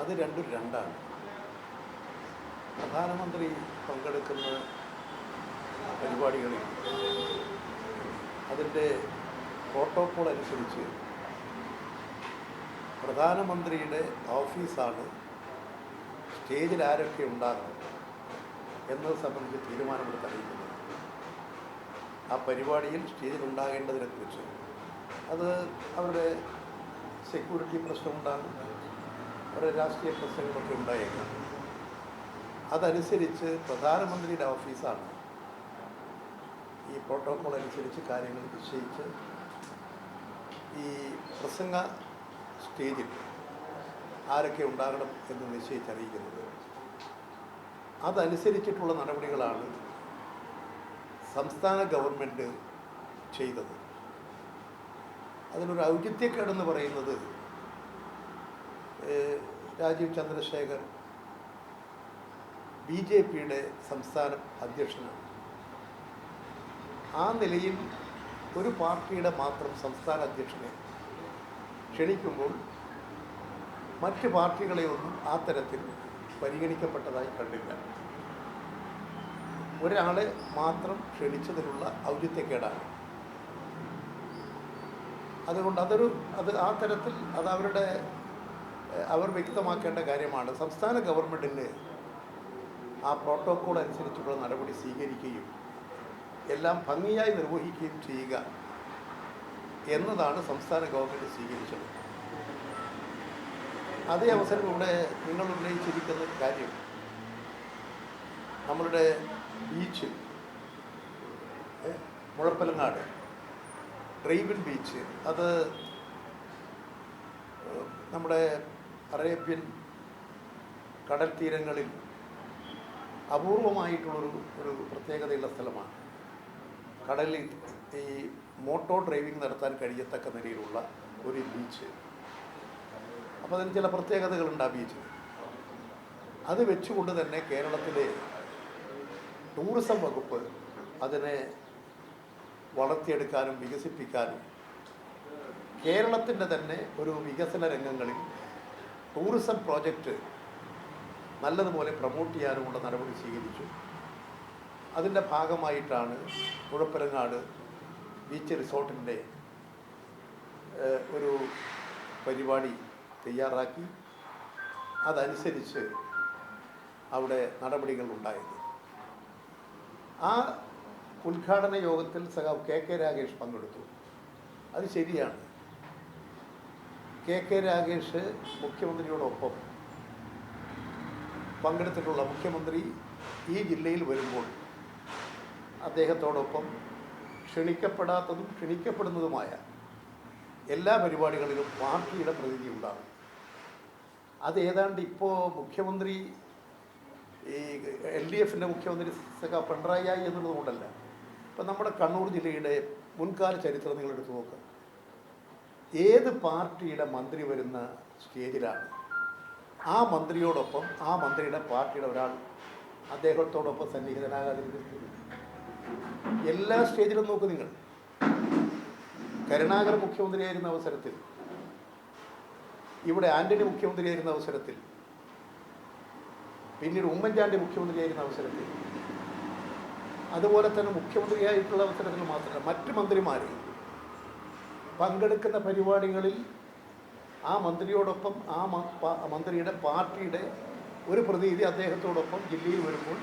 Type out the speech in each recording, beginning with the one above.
അത് രണ്ടും രണ്ടാണ്. പ്രധാനമന്ത്രി പങ്കെടുക്കുന്ന പരിപാടികളിൽ അതിന്റെ പ്രോട്ടോക്കോൾ അനുസരിച്ച് പ്രധാനമന്ത്രിയുടെ ഓഫീസാണ് സ്റ്റേജിൽ ആരൊക്കെ ഉണ്ടാകുന്നത് എന്നത് സംബന്ധിച്ച് തീരുമാനമെടുത്ത് അറിയിക്കുന്നത്. ആ പരിപാടിയിൽ സ്റ്റേജിൽ ഉണ്ടാകേണ്ടതിനെക്കുറിച്ച് അത് അവരുടെ സെക്യൂരിറ്റി പ്രശ്നമുണ്ടാകും. അവരുടെ രാഷ്ട്രീയ പ്രശ്നങ്ങളൊക്കെ ഉണ്ടായേക്കാം. അതനുസരിച്ച് പ്രധാനമന്ത്രിയുടെ ഓഫീസാണ്. ഈ പ്രോട്ടോക്കോൾ അനുസരിച്ച് കാര്യങ്ങൾ നിശ്ചയിച്ച് ഈ പ്രസംഗ സ്റ്റേജിൽ ആരൊക്കെ ഉണ്ടാകണം എന്ന് നിശ്ചയിച്ചറിയിക്കുന്നത് അതനുസരിച്ചിട്ടുള്ള നടപടികളാണ് സംസ്ഥാന ഗവൺമെന്റ് ചെയ്തത്. അതിനൊരു ഔചിത്യക്കേടെന്ന് പറയുന്നത് രാജീവ് ചന്ദ്രശേഖർ ബി ജെ പിയുടെ സംസ്ഥാന അധ്യക്ഷനാണ്. ആ നിലയിൽ ഒരു പാർട്ടിയുടെ മാത്രം സംസ്ഥാന അധ്യക്ഷനെ ക്ഷണിക്കുമ്പോൾ മറ്റ് പാർട്ടികളെയൊന്നും ആ തരത്തിൽ പരിഗണിക്കപ്പെട്ടതായി കണ്ടില്ല. ഒരാളെ മാത്രം ക്ഷണിച്ചതിനുള്ള ഔചിത്യക്കേടാണ്. അതുകൊണ്ട് അതൊരു അത് ആ തരത്തിൽ അത് അവരുടെ അവർ വ്യക്തമാക്കേണ്ട കാര്യമാണ്. സംസ്ഥാന ഗവൺമെന്റിന് ആ പ്രോട്ടോക്കോൾ അനുസരിച്ചുള്ള നടപടി സ്വീകരിക്കുകയും എല്ലാം ഭംഗിയായി നിർവഹിക്കുകയും ചെയ്യുക എന്നതാണ് സംസ്ഥാന ഗവൺമെന്റ് സ്വീകരിച്ചത്. അതേ അവസരം ഇവിടെ നിങ്ങൾ ഉന്നയിച്ചിരിക്കുന്ന കാര്യം. നമ്മളുടെ ബീച്ച് മുഴപ്പലങ്ങാട് ഡ്രൈവിൻ ബീച്ച് അത് നമ്മുടെ അറേബ്യൻ കടൽ തീരങ്ങളിൽ അപൂർവമായിട്ടുള്ളൊരു ഒരു പ്രത്യേകതയുള്ള സ്ഥലമാണ്. കടലിൽ ഈ മോട്ടോർ ഡ്രൈവിംഗ് നടത്താൻ കഴിയത്തക്ക നിലയിലുള്ള ഒരു ബീച്ച്. അപ്പോൾ അതിന് ചില പ്രത്യേകതകളുണ്ട് ആ ബീച്ചിന് അത് വെച്ചുകൊണ്ട് തന്നെ കേരളത്തിലെ ടൂറിസം വകുപ്പ് അതിനെ വളർത്തിയെടുക്കാനും വികസിപ്പിക്കാനും കേരളത്തിന്റെ തന്നെ ഒരു വികസന രംഗങ്ങളിൽ ടൂറിസം പ്രോജക്റ്റ് നല്ലതുപോലെ പ്രൊമോട്ട് ചെയ്യാനുമുള്ള നടപടി സ്വീകരിച്ചു. അതിന്റെ ഭാഗമായിട്ടാണ് മുഴപ്പരങ്ങാട് ബീച്ച് റിസോർട്ടിന്റെ ഒരു പരിപാടി തയ്യാറാക്കി. അതനുസരിച്ച് അവിടെ നടപടികൾ ഉണ്ടായത്. ആ ഉദ്ഘാടന യോഗത്തിൽ സഖാവ് കെ കെ രാഗേഷ് പങ്കെടുത്തു. അത് ശരിയാണ്. കെ കെ രാഗേഷ് മുഖ്യമന്ത്രിയോടൊപ്പം പങ്കെടുത്തിട്ടുള്ള മുഖ്യമന്ത്രി ഈ ജില്ലയിൽ വരുമ്പോൾ അദ്ദേഹത്തോടൊപ്പം ക്ഷണിക്കപ്പെടാത്തതും ക്ഷണിക്കപ്പെടുന്നതുമായ എല്ലാ പരിപാടികളിലും പാർട്ടിയുടെ പ്രതിനിധി ഉണ്ടാകും. അത് ഏതാണ്ട് ഇപ്പോൾ മുഖ്യമന്ത്രി ഈ എൽ ഡി എഫിന്റെ മുഖ്യമന്ത്രി സഖ പിണറായി എന്നുള്ളതുകൊണ്ടല്ല. എന്നുള്ളത് കൊണ്ടല്ല ഇപ്പം നമ്മുടെ കണ്ണൂർ ജില്ലയുടെ മുൻകാല ചരിത്രം നിങ്ങൾ എടുത്തു നോക്കുക ഏത് പാർട്ടിയുടെ മന്ത്രി വരുന്ന സ്റ്റേജിലാണ്? ആ മന്ത്രിയോടൊപ്പം ആ മന്ത്രിയുടെ പാർട്ടിയുടെ ഒരാൾ അദ്ദേഹത്തോടൊപ്പം സന്നിഹിതനാകാതിരിക്കുന്നത് എല്ലാ സ്റ്റേജിലും നോക്കൂ നിങ്ങൾ. കരുണാകരൻ മുഖ്യമന്ത്രിയായിരുന്ന അവസരത്തിൽ ഇവിടെ ആന്റണി മുഖ്യമന്ത്രിയായിരുന്ന അവസരത്തിൽ പിന്നീട് ഉമ്മൻചാണ്ടി മുഖ്യമന്ത്രിയായിരുന്ന അവസരത്തിൽ അതുപോലെ തന്നെ മുഖ്യമന്ത്രിയായിട്ടുള്ള അവസരത്തിൽ മാത്രമല്ല മറ്റ് മന്ത്രിമാർ പങ്കെടുക്കുന്ന പരിപാടികളിൽ ആ മന്ത്രിയോടൊപ്പം ആ മന്ത്രിയുടെ പാർട്ടിയുടെ ഒരു പ്രതിനിധി അദ്ദേഹത്തോടൊപ്പം ജില്ലയിൽ വരുമ്പോൾ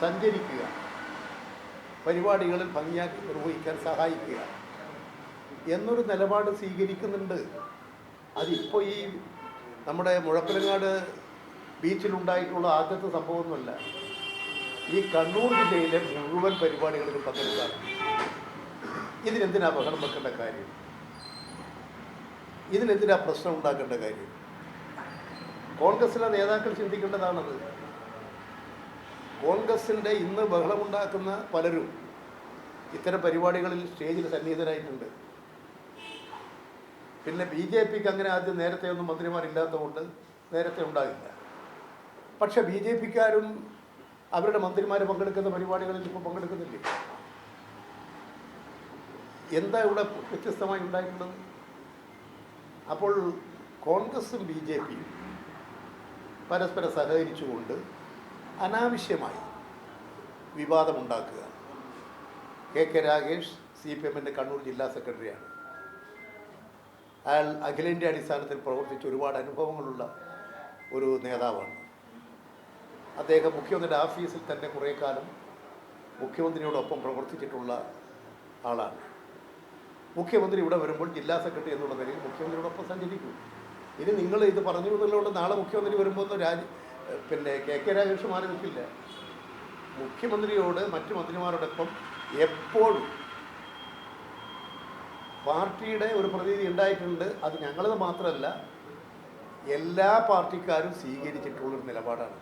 സഞ്ചരിക്കുക. പരിപാടികളിൽ ഭംഗിയാക്കി നിർവഹിക്കാൻ സഹായിക്കുക. എന്നൊരു നിലപാട് സ്വീകരിക്കുന്നുണ്ട്. അതിപ്പോൾ ഈ നമ്മുടെ മുഴപ്പിലങ്ങാട് ബീച്ചിലുണ്ടായിട്ടുള്ള ആദ്യത്തെ സംഭവമൊന്നുമല്ല. ഈ കണ്ണൂർ ജില്ലയിലെ മുഴുവൻ പരിപാടികളിലും പങ്കെടുക്കാറുണ്ട്. ഇതിനെന്തിനാ ബഹളം വെക്കേണ്ട കാര്യം? ഇതിനെന്തിനാ പ്രശ്നം ഉണ്ടാക്കേണ്ട കാര്യം. കോൺഗ്രസിലെ നേതാക്കൾ ചിന്തിക്കേണ്ടതാണത്. കോൺഗ്രസിന്റെ ഇന്ന് ബഹളമുണ്ടാക്കുന്ന പലരും ഇത്തരം പരിപാടികളിൽ സ്റ്റേജിൽ സന്നിഹിതരായിട്ടുണ്ട്. പിന്നെ ബി ജെ പിക്ക് അങ്ങനെ ആദ്യം നേരത്തെ ഒന്നും മന്ത്രിമാരില്ലാത്തതുകൊണ്ട് നേരത്തെ ഉണ്ടാകില്ല പക്ഷെ ബി ജെ പിക്കാരും അവരുടെ മന്ത്രിമാർ പങ്കെടുക്കുന്ന പരിപാടികളിൽ ഇപ്പോൾ പങ്കെടുക്കുന്നില്ലേ? എന്താ ഇവിടെ വ്യത്യസ്തമായി ഉണ്ടായിട്ടുള്ളത്? അപ്പോൾ കോൺഗ്രസും ബി ജെ പിയും പരസ്പരം സഹകരിച്ചുകൊണ്ട് അനാവശ്യമായി വിവാദമുണ്ടാക്കുക. K K Ragesh C P എമ്മിന്റെ കണ്ണൂർ ജില്ലാ സെക്രട്ടറിയാണ്. അയാൾ അഖിലേന്ത്യാ അടിസ്ഥാനത്തിൽ പ്രവർത്തിച്ച് ഒരുപാട് അനുഭവങ്ങളുള്ള ഒരു നേതാവാണ്. അദ്ദേഹം മുഖ്യമന്ത്രിയുടെ ഓഫീസിൽ തന്നെ കുറേ കാലം മുഖ്യമന്ത്രിയോടൊപ്പം പ്രവർത്തിച്ചിട്ടുള്ള ആളാണ്. മുഖ്യമന്ത്രി ഇവിടെ വരുമ്പോൾ ജില്ലാ സെക്രട്ടറി എന്നുള്ള നിലയിൽ മുഖ്യമന്ത്രിയോടൊപ്പം സഞ്ചരിക്കും. ഇനി നിങ്ങൾ ഇത് പറഞ്ഞു എന്നുള്ളതുകൊണ്ട് നാളെ മുഖ്യമന്ത്രി വരുമ്പോൾ രാജ് പിന്നെ കെ കെ രാജേഷ് മാറി നിൽക്കില്ല. മുഖ്യമന്ത്രിയോട് മറ്റു മന്ത്രിമാരോടൊപ്പം എപ്പോഴും പാർട്ടിയുടെ ഒരു പ്രതിനിധി ഉണ്ടായിട്ടുണ്ട്. അത് ഞങ്ങളത് മാത്രമല്ല എല്ലാ പാർട്ടിക്കാരും സ്വീകരിച്ചിട്ടുള്ളൊരു നിലപാടാണ്.